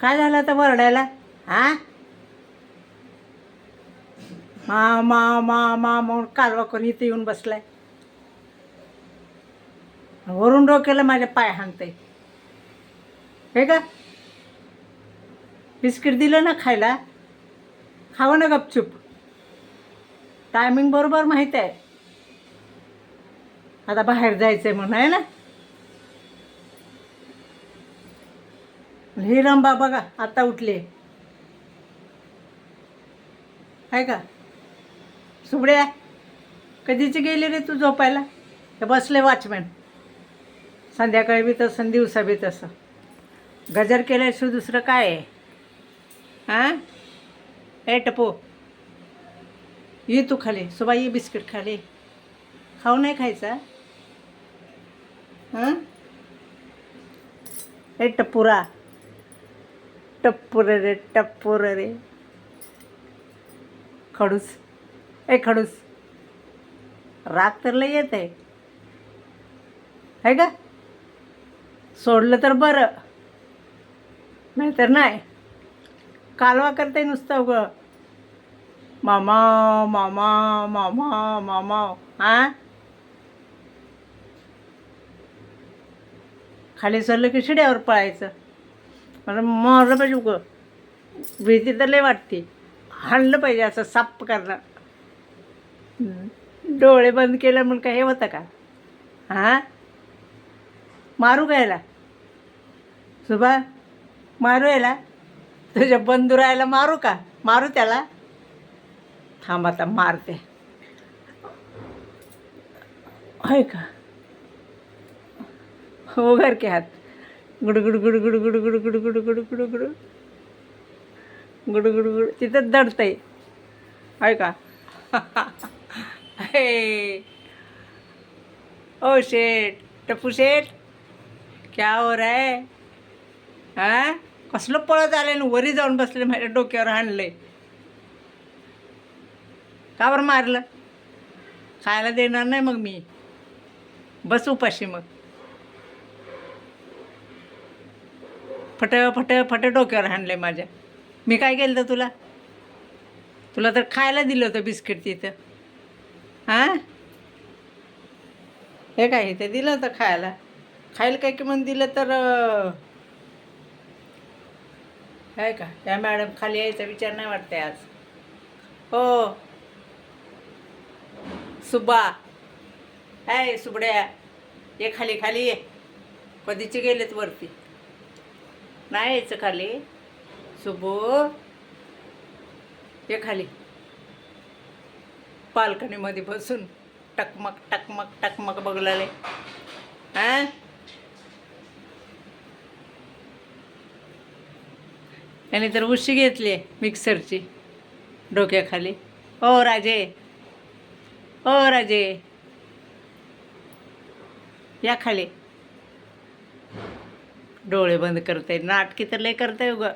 काय झालं तर वरडायला? हा मा मा मा मा म्हणून कालवा करून इथे येऊन बसलाय. वरून डोक्याला माझ्या पाय हाणते हे का? बिस्किट दिलं ना खायला? खावं ना गपचूप. टायमिंग बरोबर माहीत आहे. आता बाहेर जायचंय म्हणून आहे ना? ही रंबा बघा आता उठले. आहे का? सुबड्या कधीची गेली रे तू झोपायला? तर बसले वॉचमॅन संध्याकाळी बी तसं दिवसा बी तसं. गजर केल्याशिवाय दुसरं काय आहे? हां? ए टपो. ये तू खाली. सुबा ये बिस्किट खाली. खाऊ नाही खायचा? हां? ए टपुरा. टप्पुर रे टप्पुर रे खडूस. ए खडूस. राग तर लय येत आहे का? सोडलं तर बरं. नाहीतर नाही. कालवा करते नुसतं उगं. मामा मामा मामा मामा. हां खाली सरलं की शिड्यावर पळायचं. मला मारलं पाहिजे उगं. भीती तर लय वाटते. हाणलं पाहिजे असं साप करणं डोळे बंद केलं म्हणून काय हे होतं का? हां? मारू का याला? सुभा मारू याला? तुझ्या बंधू राहायला मारू का? मारू त्याला? थांब आता मारते. होय का? हो घरके हात. गुडगुड गुडगुड गुडगुड गुडगुड गुडगुड गुड गुडगुड गुड तिथंच दडतंय आहे का हे ओ शेठ टप्पू शेठ क्या हो रहा हा कसलं पळत आले आणि वरी जाऊन बसले माझ्या डोक्यावर हाणले का बरं मारलं खायला देणार नाही मग मी बस उपाशी मग फट फट फट डोक्यावर हाणले माझ्या. मी काय केलं होतं तुला? तुला तर खायला दिलं होतं बिस्किट तिथं. हां? हे काय ते दिलं होतं खायला? खायला काय की म्हणून दिलं तर काय का? त्या मॅडम खाली यायचा विचार नाही वाटते आज. हो. सुब्बा. आहे सुबड्या. ये खाली खाली ये. कधीचे गेलेत वरती? नाही यायचं खाली. सुबो. ये खाली. बाल्कनीमध्ये बसून टकमक टकमक टकमक बघलाले. हां? त्याने तर उशी घेतली आहे मिक्सरची डोक्याखाली. ओ राजे. ओ राजे. या खाली. डोळे बंद करते नाटकी तर लय करते उगं.